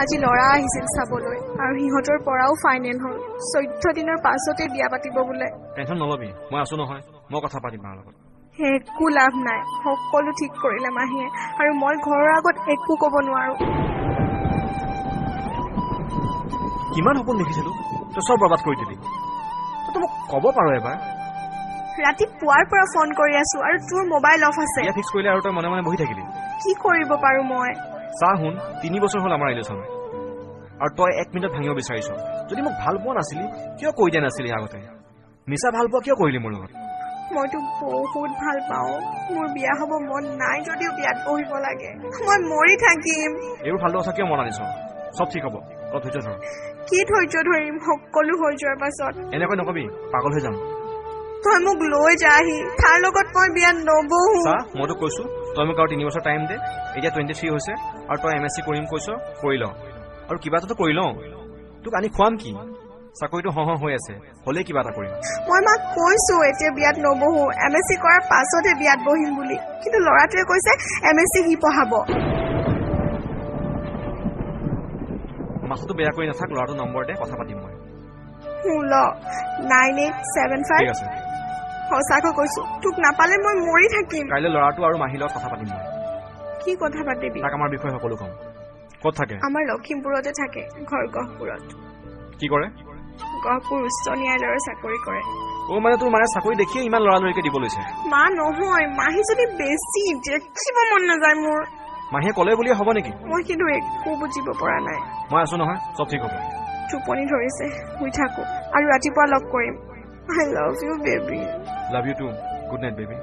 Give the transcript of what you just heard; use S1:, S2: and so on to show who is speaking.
S1: আজি ল'ৰা আহিছিল চাবলৈ আৰু সিহঁতৰ পৰাও ফাইনেল হ'ল। চৈধ্য দিনৰ পাছতে বিয়া পাতিব বোলে।
S2: টেনশ্যন নল'বি মই আছো নহয় মই কথা পাতিম মাৰ লগত।
S1: একো লাভ নাই সকলো ঠিক কৰিলে মাহীয়ে আৰু মই ঘৰৰ আগত একো ক'ব নোৱাৰো।
S2: কিমান সপোন দেখিছিলো তই চব বৰবাদ কৰি দিলি। তই মোক ক'ব পাৰ এবাৰ।
S1: ৰাতি পুৱাৰ পৰা ফোন কৰি আছো আৰু তোৰ মোবাইল অফ আছে।
S2: ফিক্স কৰিলে আৰু তই মনে মনে বহি থাকিলি
S1: কি কৰিব পাৰো মই?
S2: চা শুন তিনি বছৰ হ'ল আমাৰ ৰিলেশ্যন আৰু তই এক মিনিটত ভাঙিব বিচাৰিছ। যদি মোক ভাল পোৱা নাছিলি কিয় কৈ দিয়া নাছিলি আগতে? মিছা ভাল পোৱা কিয় কৰিলি মোৰ লগত?
S1: মইতো বহুত ভাল পাওঁ। মোৰ বিয়া হ'ব মন নাই যদিও বিয়াত বহিব লাগে। মই মৰি থাকিম।
S2: এইবোৰ ফাল্টু কথা কিয় মন আনিছ চব ঠিক হ'ব। অলপ ধৈৰ্য ধৰ।
S1: কি ধৈৰ্য ধৰিম? সকলো হৈ যোৱাৰ পাছত।
S2: এনেকৈ নকবি। পাগল হৈ যাম।
S1: তই মোক লৈ যাহি। তাৰ লগত মই বিয়াত নবহো।
S2: চা মই তোক কৈছো তই মোক আৰু তিনি বছৰ টাইম দে। এতিয়া টুৱেণ্টি থ্ৰী হৈছে আৰু তই এম এছ চি কৰিম কৈছ কৰি ল আৰু কিবা এটাতো কৰি লওঁ। তোক আনি খুৱাম কি? চাকৰিটো হওঁ হৈ আছে। হ'লেই কিবা এটা কৰিম।
S1: মই মাক কৈছো এতিয়া বিয়াত নবহো। এম এছ চি কৰাৰ পাছতহে বিয়াত বহিম বুলি। কিন্তু ল'ৰাটোৱে কৈছে এম এছ চি সি পঢ়াব।
S2: মাথাটো বেয়া কৰি নাথাক ল'ৰাটোৰ নম্বৰ দে কথা পাতিম মই।
S1: ষোল্ল নাইন এইট ছেভেন ফাইভ
S2: ঠিক আছে।
S1: সঁচাকৈ কৈছো তোক নাপালে মই মৰি থাকিম।
S2: কাইলৈ ল'ৰাটো আৰু মাহীৰ লগত কথা পাতিম
S1: কি কথা পাতিবি?
S2: তাক আমাৰ বিষয়ে সকলো ক'ম। ক'ত থাকে?
S1: আমাৰ লখিমপুৰতে থাকে ঘৰ গহপুৰত।
S2: কি কৰে?
S1: গহপুৰ উচ্চ ন্যায়ালয়ৰ চাকৰি কৰে।
S2: অ' মানে তোৰ মায়ে চাকৰি দেখিয়ে ইমান লৰালৰিকে দিব লৈছে।
S1: মা নহয় মাহী যদি বেছি দেখিব মন নাযায় মোৰ।
S2: মাহীয়ে ক'লে বুলিয়ে হ'ব নেকি?
S1: মই কিন্তু একো বুজিব পৰা নাই।
S2: মই আছো নহয় চব ঠিক হ'ব।
S1: টোপনি ধৰিছে শুই থাকো আৰু ৰাতিপুৱা লগ কৰিম। I love you, baby.
S2: Love you too. Good night, baby.